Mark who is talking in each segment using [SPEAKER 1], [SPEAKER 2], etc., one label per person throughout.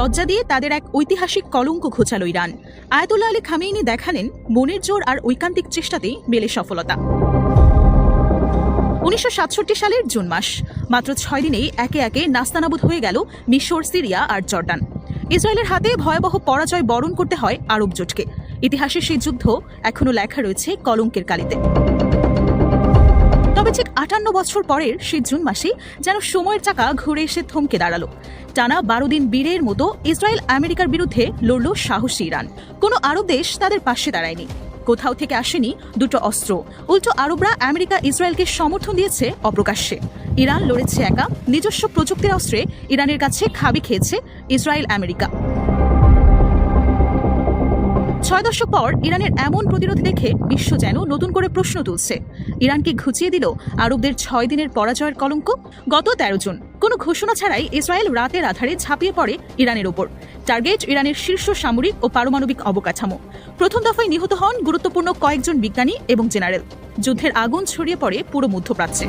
[SPEAKER 1] লজ্জা দিয়ে তাদের এক ঐতিহাসিক কলঙ্ক ঘোচালো ইরান। আয়াতুল্লাহ আলী খামেইনি দেখালেন মনের জোর আর ঐকান্তিক চেষ্টাতেই মেলে সফলতা। উনিশশো সাতষট্টি সালের জুন মাস, মাত্র ছয় দিনেই একে একে নাস্তানাবুদ হয়ে গেল মিশর, সিরিয়া আর জর্ডান। ইসরায়েলের হাতে ভয়াবহ পরাজয় বরণ করতে হয় আরব জোটকে। ইতিহাসে সেই যুদ্ধ এখনও লেখা রয়েছে কলঙ্কের কালিতে। তবে ঠিক আটান্ন বছর পরের সেই জুন মাসে যেন সময়ের চাকা ঘুরে এসে থমকে দাঁড়াল। টানা বারো দিন বীরের মতো ইসরায়েল আমেরিকার বিরুদ্ধে লড়ল সাহসী ইরান। কোনো আরব দেশ তাদের পাশে দাঁড়ায়নি। কোথাও থেকে আসেনি দুটো অস্ত্র। উল্টো আরবরা আমেরিকা ইসরায়েলকে সমর্থন দিয়েছে অপ্রকাশ্যে। ইরান লড়েছে একা। নিজস্ব প্রযুক্তির অস্ত্রে ইরানের কাছে খাবি খেয়েছে ইসরায়েল আমেরিকা। ছয় দশক পর ইরানের এমন প্রতিরোধ দেখে বিশ্ব যেন নতুন করে প্রশ্ন তুলছে। ইরানকে ঘুচিয়ে দিল আরবদের ছয় দিনের পরাজয়ের কলঙ্ক। গত তেরো জুন, কোনো ঘোষণা ছাড়াই ইসরায়েল রাতের আধারে ঝাঁপিয়ে পড়ে ইরানের ওপর। টার্গেট ইরানের শীর্ষ সামরিক ও পারমাণবিক অবকাঠামো। প্রথম দফায় নিহত হন গুরুত্বপূর্ণ কয়েকজন বিজ্ঞানী এবং জেনারেল। যুদ্ধের আগুন ছড়িয়ে পড়ে পুরো মধ্যপ্রাচ্যে।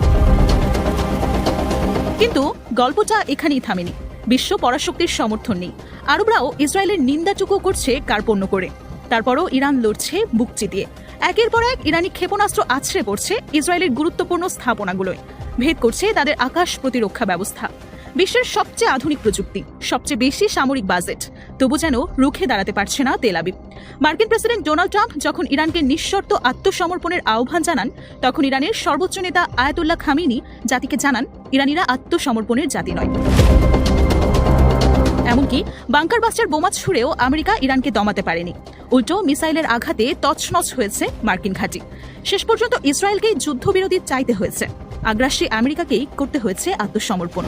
[SPEAKER 1] কিন্তু গল্পটা এখানেই থামেনি। বিশ্ব পরাশক্তির সমর্থন নেই। আরবরাও ইসরায়েলের নিন্দাটুকু করছে কার্পণ্য করে। তারপরও ইরান লড়ছে বুক চিতিয়ে। একের পর এক ইরানি ক্ষেপণাস্ত্র আছড়ে পড়ছে ইসরায়েলের গুরুত্বপূর্ণ স্থাপনাগুলোয়। ভেদ করছে তাদের আকাশ প্রতিরক্ষা ব্যবস্থা। বিশ্বের সবচেয়ে আধুনিক প্রযুক্তি, সবচেয়ে বেশি সামরিক বাজেট। তবু যেন রুখে দাঁড়াতে পারছে না তেল আবিব। মার্কিন প্রেসিডেন্ট ডোনাল্ড ট্রাম্প যখন ইরানকে নিঃশর্ত আত্মসমর্পণের আহ্বান জানান, তখন ইরানের সর্বোচ্চ নেতা আয়াতুল্লাহ খামিনি জাতিকে জানান, ইরানিরা আত্মসমর্পণের জাতি নয়। এমনকি বাংকার বাস্টার বোমা ছুড়েও আমেরিকা ইরানকে দমাতে পারেনি। উল্টো মিসাইলের আঘাতে তছনছ হয়েছে মার্কিন ঘাঁটি। শেষ পর্যন্ত ইসরায়েলকেই যুদ্ধবিরোধী চাইতে হয়েছে। আগ্রাসী আমেরিকাকেই করতে হয়েছে আত্মসমর্পণ।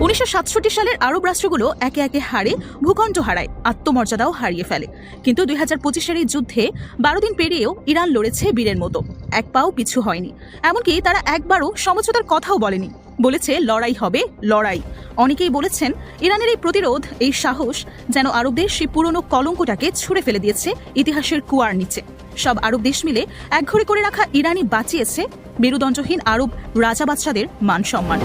[SPEAKER 1] উনিশশো সাতষট্টি সালের আরব রাষ্ট্রগুলো একে একে হারে ভূখণ্ড হারায়, আত্মমর্যাদাও হারিয়ে ফেলে। কিন্তু দুই হাজার পঁচিশের এই যুদ্ধে বারো দিন পেরিয়েও ইরান লড়েছে বীরের মতো। এক পাও পিছু হয়নি। এমনকি তারা একবারও সমঝোতার কথাও বলেনি। বলেছে, লড়াই হবে, লড়াই। অনেকেই বলেছেন, ইরানের এই প্রতিরোধ, এই সাহস যেন আরব দেশ সেই পুরনো কলঙ্কটাকে ছুঁড়ে ফেলে দিয়েছে ইতিহাসের কুয়ার নিচে। সব আরব দেশ মিলে একঘরে করে রাখা ইরানি বাঁচিয়েছে মেরুদণ্ডহীন আরব রাজা বাচ্চাদের মান সম্মান।